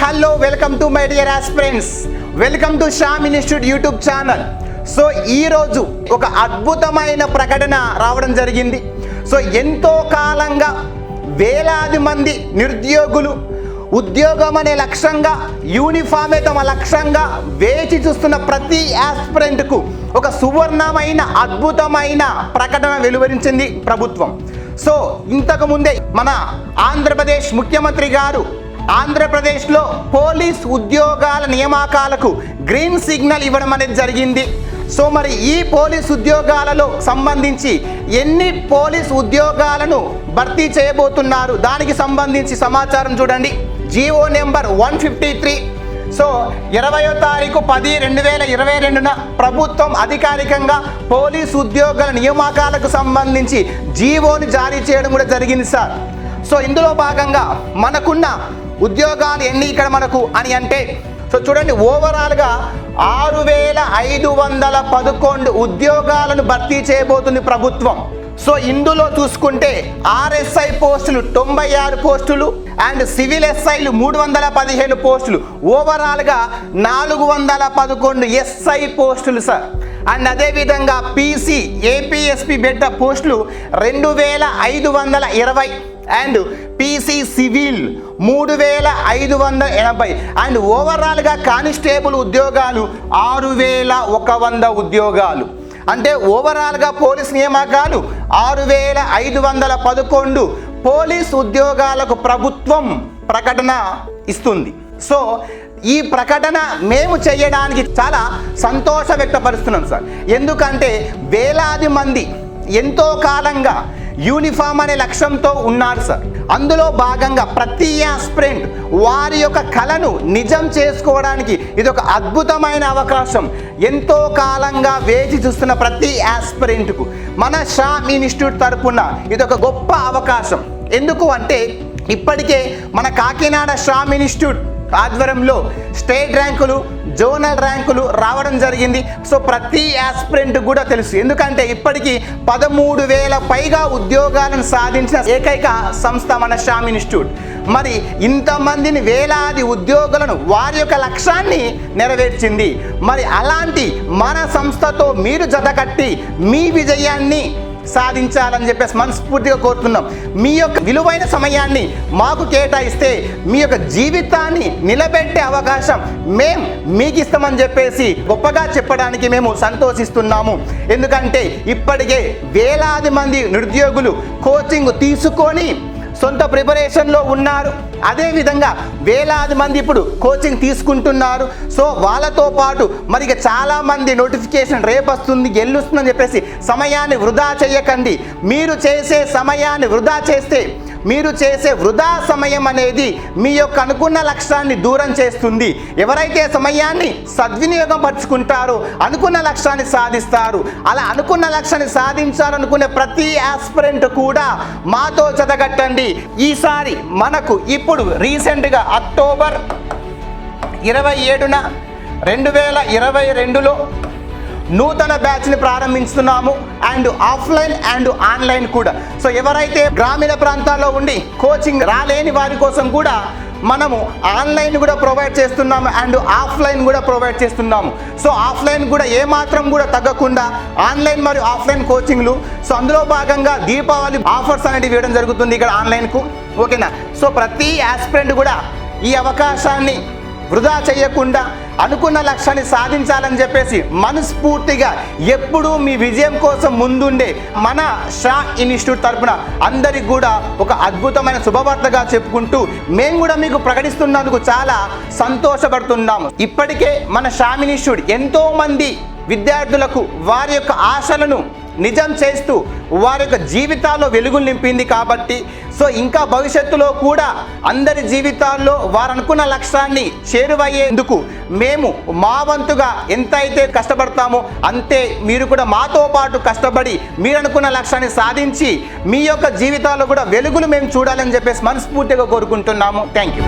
Hello welcome to my dear aspirants welcome to Shyam institute YouTube channel so ఈరోజు ఒక అద్భుతమైన ప్రకటన రావడం జరిగింది. సో ఎంతో కాలంగా వేలాది మంది నిరుద్యోగులు ఉద్యోగం అనే లక్ష్యంగా యూనిఫామే తమ లక్ష్యంగా వేచి చూస్తున్న ప్రతి ఆస్పిరెంట్కు ఒక సువర్ణమైన అద్భుతమైన ప్రకటన వెలువరించింది ప్రభుత్వం. సో ఇంతకు ముందే మన ఆంధ్రప్రదేశ్ ముఖ్యమంత్రి గారు ఆంధ్రప్రదేశ్లో పోలీస్ ఉద్యోగాల నియామకాలకు గ్రీన్ సిగ్నల్ ఇవ్వడం అనేది జరిగింది. సో మరి ఈ పోలీస్ ఉద్యోగాలలో సంబంధించి ఎన్ని పోలీస్ ఉద్యోగాలను భర్తీ చేయబోతున్నారు? దానికి సంబంధించి సమాచారం చూడండి. GO number one fifty three. So ఇరవయో తారీఖు పది రెండు వేల ఇరవై రెండున ప్రభుత్వం అధికారికంగా పోలీస్ ఉద్యోగాల నియామకాలకు సంబంధించి జీవోని జారీ చేయడం కూడా జరిగింది సార్. సో ఇందులో భాగంగా మనకున్న ఉద్యోగాలు ఎన్ని ఇక్కడ మనకు అని అంటే సో చూడండి ఓవరాల్గా ఆరు వేల ఐదు వందల పదకొండు ఉద్యోగాలను భర్తీ చేయబోతుంది ప్రభుత్వం. సో ఇందులో చూసుకుంటే ఆర్ఎస్ఐ పోస్టులు తొంభై ఆరు పోస్టులు అండ్ సివిల్ ఎస్ఐలు మూడు వందల పదిహేను పోస్టులు. ఓవరాల్గా నాలుగు వందల పదకొండు ఎస్ఐ పోస్టులు సార్. అండ్ అదేవిధంగా పీసీ ఏపీఎస్పి బిడ్డ పోస్టులు రెండు వేల ఐదు వందల ఇరవై. అండ్ పీసీ సివిల్ మూడు వేల ఐదు వందల ఎనభై. అండ్ ఓవరాల్గా కానిస్టేబుల్ ఉద్యోగాలు ఆరు వేల ఒక వంద ఉద్యోగాలు. అంటే ఓవరాల్గా పోలీస్ నియామకాలు ఆరు వేల ఐదు వందల పదకొండు పోలీస్ ఉద్యోగాలకు ప్రభుత్వం ప్రకటన ఇస్తుంది. సో ఈ ప్రకటన మేము చేయడానికి చాలా సంతోష వ్యక్తపరుస్తున్నాం సార్. ఎందుకంటే వేలాది మంది ఎంతో కాలంగా యూనిఫామ్ అనే లక్ష్యంతో ఉన్నారు సార్ అందులో భాగంగా ప్రతి ఆస్పిరెంట్ వారి యొక్క కళను నిజం చేసుకోవడానికి ఇది ఒక అద్భుతమైన అవకాశం. ఎంతో కాలంగా వేచి చూస్తున్న ప్రతి ఆస్పిరెంట్కు మన షామ్ ఇన్స్టిట్యూట్ తరపున ఇది ఒక గొప్ప అవకాశం. ఎందుకు అంటే ఇప్పటికే మన కాకినాడ షామ్ ఇన్స్టిట్యూట్ ఆధ్వర్యంలో స్టేట్ ర్యాంకులు జోనల్ ర్యాంకులు రావడం జరిగింది. సో ప్రతి ఆస్పిరెంట్ కూడా తెలుసు. ఎందుకంటే ఇప్పటికీ పదమూడు వేల పైగా ఉద్యోగాలను సాధించిన ఏకైక సంస్థ మన శ్యామ్ ఇన్స్టిట్యూట్. మరి ఇంతమందిని వేలాది ఉద్యోగులను వారి యొక్క లక్ష్యాన్ని నెరవేర్చింది. మరి అలాంటి మన సంస్థతో మీరు జతకట్టి మీ విజయాన్ని సాధించాలని చెప్పేసి మనస్ఫూర్తిగా కోరుతున్నాం. మీ యొక్క విలువైన సమయాన్ని మాకు కేటాయిస్తే మీ యొక్క జీవితాన్ని నిలబెట్టే అవకాశం మేం మీకు ఇస్తామని చెప్పేసి గొప్పగా చెప్పడానికి మేము సంతోషిస్తున్నాము. ఎందుకంటే ఇప్పటికే వేలాది మంది నిరుద్యోగులు కోచింగ్ తీసుకొని సొంత ప్రిపరేషన్లో ఉన్నారు. అదేవిధంగా వేలాది మంది ఇప్పుడు కోచింగ్ తీసుకుంటున్నారు. సో వాళ్ళతో పాటు మరి ఇక చాలామంది నోటిఫికేషన్ రేపు వస్తుంది ఎల్లుస్తుందని చెప్పేసి సమయాన్ని వృధా చేయకండి. మీరు చేసే సమయాన్ని వృధా చేస్తే మీరు చేసే వృధా సమయం అనేది మీ యొక్క అనుకున్న లక్ష్యాన్ని దూరం చేస్తుంది. ఎవరైతే సమయాన్ని సద్వినియోగం పరుచుకుంటారో అనుకున్న లక్ష్యాన్ని సాధిస్తారు. అలా అనుకున్న లక్ష్యాన్ని సాధించాలనుకునే ప్రతి ఆస్పిరెంట్ కూడా మాతో చదగట్టండి. ఈసారి మనకు ఇప్పుడు రీసెంట్గా అక్టోబర్ ఇరవై ఏడున రెండు వేల ఇరవై రెండులో నూతన బ్యాచ్ని ప్రారంభిస్తున్నాము అండ్ ఆఫ్లైన్ అండ్ ఆన్లైన్ కూడా. సో ఎవరైతే గ్రామీణ ప్రాంతాల్లో ఉండి కోచింగ్ రాలేని వారి కోసం కూడా మనము ఆన్లైన్ కూడా ప్రొవైడ్ చేస్తున్నాము అండ్ ఆఫ్లైన్ కూడా ప్రొవైడ్ చేస్తున్నాము. సో ఆఫ్లైన్ కూడా ఏమాత్రం కూడా తగ్గకుండా ఆన్లైన్ మరియు ఆఫ్లైన్ కోచింగ్లు. సో అందులో భాగంగా దీపావళి ఆఫర్స్ అనేవి ఇవ్వడం జరుగుతుంది ఇక్కడ ఆన్లైన్కు. ఓకేనా? సో ప్రతి ఆస్పిరెంట్ కూడా ఈ అవకాశాన్ని వృధా చేయకుండా అనుకున్న లక్ష్యాన్ని సాధించాలని చెప్పేసి మనస్ఫూర్తిగా ఎప్పుడూ మీ విజయం కోసం ముందుండే మన షా ఇన్స్టిట్యూట్ తరపున అందరికి కూడా ఒక అద్భుతమైన శుభవార్తగా చెప్పుకుంటూ మేము కూడా మీకు ప్రకటిస్తున్నందుకు చాలా సంతోషపడుతున్నాము. ఇప్పటికే మన షామ్ ఇన్స్టిట్యూట్ ఎంతో మంది విద్యార్థులకు వారి యొక్క ఆశలను నిజం చేస్తూ వారి యొక్క జీవితాల్లో వెలుగులు నింపింది కాబట్టి సో ఇంకా భవిష్యత్తులో కూడా అందరి జీవితాల్లో వారు అనుకున్న లక్ష్యాన్ని చేరువయ్యేందుకు మేము మా వంతుగా ఎంత అయితే కష్టపడతామో అంతే మీరు కూడా మాతో పాటు కష్టపడి మీరు అనుకున్న లక్ష్యాన్ని సాధించి మీ యొక్క జీవితాల్లో కూడా వెలుగులు మేము చూడాలని చెప్పేసి మనస్ఫూర్తిగా కోరుకుంటున్నాము. Thank you